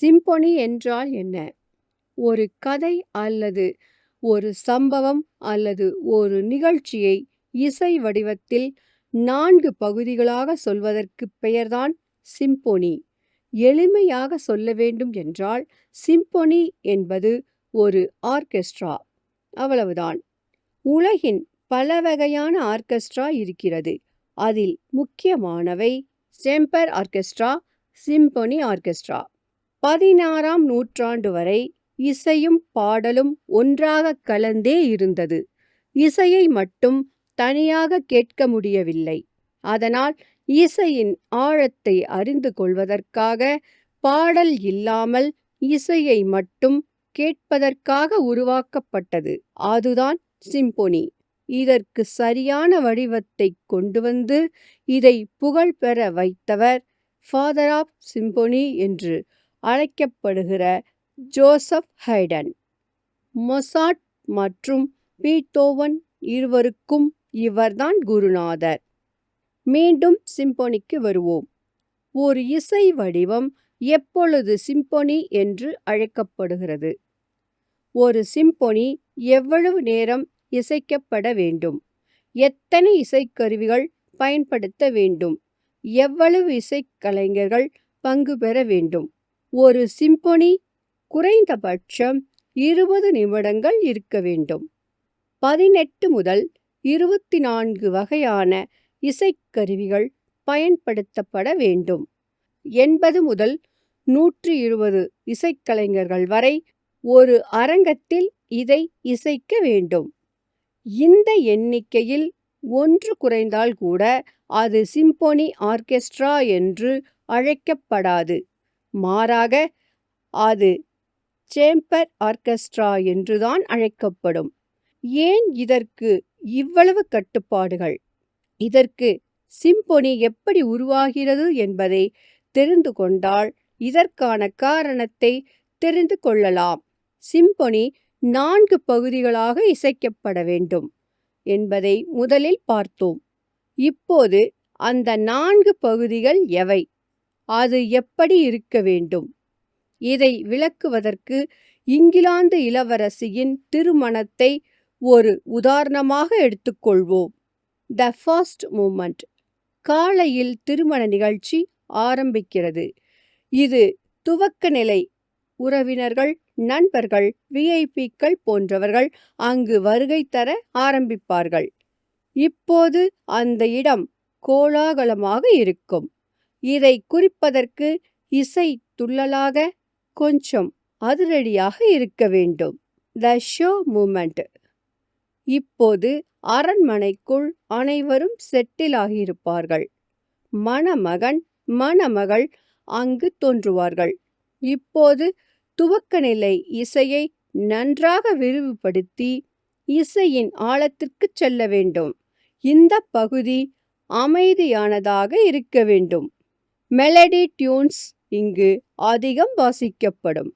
Symphony என்றால் என்ன? ஒரு கதை அல்லது ஒரு சம்பவம் அல்லது ஒரு நிகழ்ச்சியை இசை வடிவத்தில் நான்கு பகுதிகளாக சொல்வதற்கு பெயர்தான் சிம்பொனி. எளிமையாக சொல்ல வேண்டும் என்றால் சிம்பொனி என்பது ஒரு ஆர்கெஸ்ட்ரா. அவ்வளவுதான். உலகின் பல வகையான ஆர்கெஸ்ட்ரா இருக்கிறது. அதில் முக்கியமானவை செம்பர் ஆர்கெஸ்ட்ரா சிம்பொனி ஆர்கெஸ்ட்ரா. பதினாறாம் நூற்றாண்டு வரை இசையும் பாடலும் ஒன்றாக கலந்தே இருந்தது. இசையை மட்டும் தனியாக கேட்க முடியவில்லை. அதனால் இசையின் ஆழத்தை அறிந்து கொள்வதற்காக பாடல் இல்லாமல் இசையை மட்டும் கேட்பதற்காக உருவாக்கப்பட்டது. அதுதான் சிம்பொனி. இதற்கு சரியான வடிவத்தை கொண்டு வந்து இதை புகழ்பெற வைத்தவர் ஃபாதர் ஆஃப் சிம்பொனி என்று. அழைக்கப்படுகிற ஜோசப் ஹைடன். மொசாட் மற்றும் பீத்தோவன் இருவருக்கும் இவர்தான் குருநாதர். மீண்டும் சிம்பொனிக்கு வருவோம். ஒரு இசை வடிவம் எப்பொழுது சிம்பொனி என்று அழைக்கப்படுகிறது? ஒரு சிம்பொனி எவ்வளவு நேரம் இசைக்கப்பட வேண்டும்? எத்தனை இசைக்கருவிகள் பயன்படுத்த வேண்டும்? எவ்வளவு இசைக்கலைஞர்கள் பங்கு பெற வேண்டும்? ஒரு சிம்பொனி குறைந்தபட்சம் இருபது நிமிடங்கள் இருக்க வேண்டும். பதினெட்டு முதல் இருபத்தி நான்கு வகையான இசைக்கருவிகள் பயன்படுத்தப்பட வேண்டும். எண்பது முதல் நூற்றி இருபது இசைக்கலைஞர்கள் வரை ஒரு அரங்கத்தில் இதை இசைக்க வேண்டும். இந்த எண்ணிக்கையில் ஒன்று குறைந்தால் கூட அது சிம்பொனி ஆர்கெஸ்ட்ரா என்று அழைக்கப்படாது. மாறாக அது சேம்பர் ஆர்கெஸ்ட்ரா என்றுதான் அழைக்கப்படும். ஏன் இதற்கு இவ்வளவு கட்டுப்பாடுகள்? இதற்கு சிம்பொனி எப்படி உருவாகிறது என்பதை தெரிந்து கொண்டால் இதற்கான காரணத்தை தெரிந்து கொள்ளலாம். சிம்பொனி நான்கு பகுதிகளாக இசைக்கப்பட வேண்டும் என்பதை முதலில் பார்த்தோம். இப்போது அந்த நான்கு பகுதிகள் எவை? அது எப்படி இருக்க வேண்டும்? இதை விளக்குவதற்கு இங்கிலாந்து இளவரசியின் திருமணத்தை ஒரு உதாரணமாக எடுத்துக்கொள்வோம். த ஃபாஸ்ட் மூமெண்ட் காலையில் திருமண நிகழ்ச்சி ஆரம்பிக்கிறது. இது துவக்க நிலை. உறவினர்கள் நண்பர்கள் விஐபிக்கள் போன்றவர்கள் அங்கு வருகை தர ஆரம்பிப்பார்கள். இப்போது அந்த இடம் கோலாகலமாக இருக்கும். இதை குறிப்பதற்கு இசை துள்ளலாக கொஞ்சம் அதிரடியாக இருக்க வேண்டும். த ஷோ மூமெண்ட் இப்போது அரண்மனைக்குள் அனைவரும் செட்டில் ஆகியிருப்பார்கள் மணமகன் மணமகள் அங்கு தோன்றுவார்கள். இப்போது துவக்க நிலை இசையை நன்றாக விரிவுபடுத்தி இசையின் ஆழத்திற்கு செல்ல வேண்டும். இந்த பகுதி அமைதியானதாக இருக்க வேண்டும். மெலடி டியூன்ஸ் இங்கு அதிகம் வாசிக்கப்படும்.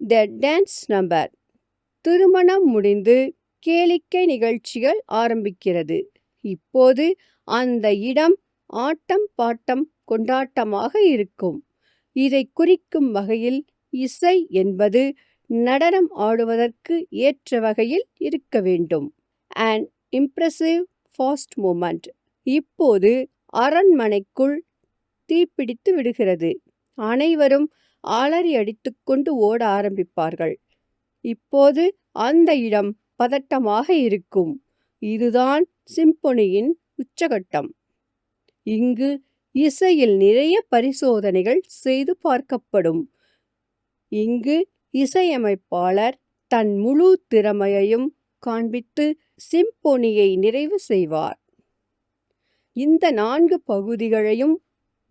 த டான்ஸ் நம்பர் திருமணம் முடிந்து கேளிக்கை நிகழ்ச்சிகள் ஆரம்பிக்கிறது. இப்போது அந்த இடம் ஆட்டம் பாட்டம் கொண்டாட்டமாக இருக்கும். இதை குறிக்கும் வகையில் இசை என்பது நடனம் ஆடுவதற்கு ஏற்ற வகையில் இருக்க வேண்டும். அண்ட் இம்ப்ரெசிவ் ஃபாஸ்ட் மூமெண்ட் இப்போது அரண்மனைக்குள் தீப்பிடித்து விடுகிறது. அனைவரும் அலறி அடித்துக்கொண்டு ஓட ஆரம்பிப்பார்கள். இப்போது அந்த இடம் பதட்டமாக இருக்கும். இதுதான் சிம்பொனியின் உச்சகட்டம். இங்கு இசையில் நிறைய பரிசோதனைகள் செய்து பார்க்கப்படும். இங்கு இசையமைப்பாளர் தன் முழு திறமையையும் காண்பித்து சிம்பொனியை நிறைவு செய்வார். இந்த நான்கு பகுதிகளையும்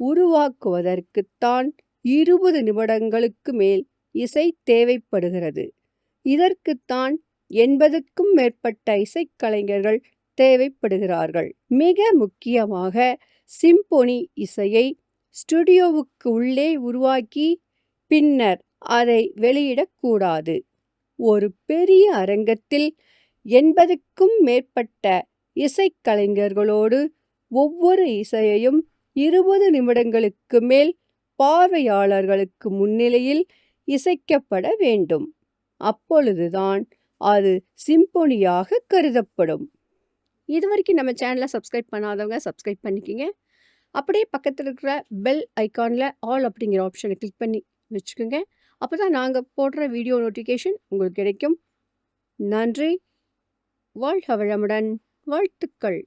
உருவாக்குவதற்குத்தான் இருபது நிமிடங்களுக்கு மேல் இசை தேவைப்படுகிறது. இதற்குத்தான் எண்பதுக்கும் மேற்பட்ட இசைக்கலைஞர்கள் தேவைப்படுகிறார்கள். மிக முக்கியமாக சிம்பொனி இசையை ஸ்டுடியோவுக்கு உள்ளே உருவாக்கி பின்னர் அதை வெளியிடக்கூடாது ஒரு பெரிய அரங்கத்தில் எண்பதுக்கும் மேற்பட்ட இசைக்கலைஞர்களோடு ஒவ்வொரு இசையையும் இருபது நிமிடங்களுக்கு மேல் பார்வையாளர்களுக்கு முன்னிலையில் இசைக்கப்பட வேண்டும். அப்பொழுதுதான் அது சிம்பொனியாக கருதப்படும். இது வரைக்கும் நம்ம சேனலை சப்ஸ்கிரைப் பண்ணாதவங்க சப்ஸ்கிரைப் பண்ணிக்கிங்க. அப்படியே பக்கத்தில் இருக்கிற பெல் ஐக்கானில் ஆல் அப்படிங்கிற ஆப்ஷனை கிளிக் பண்ணி வச்சுக்கோங்க. அப்போ தான் நாங்கள் போடுற வீடியோ நோட்டிஃபிகேஷன் உங்களுக்கு கிடைக்கும். நன்றி. வாழ்க வளமுடன். வாழ்த்துக்கள்.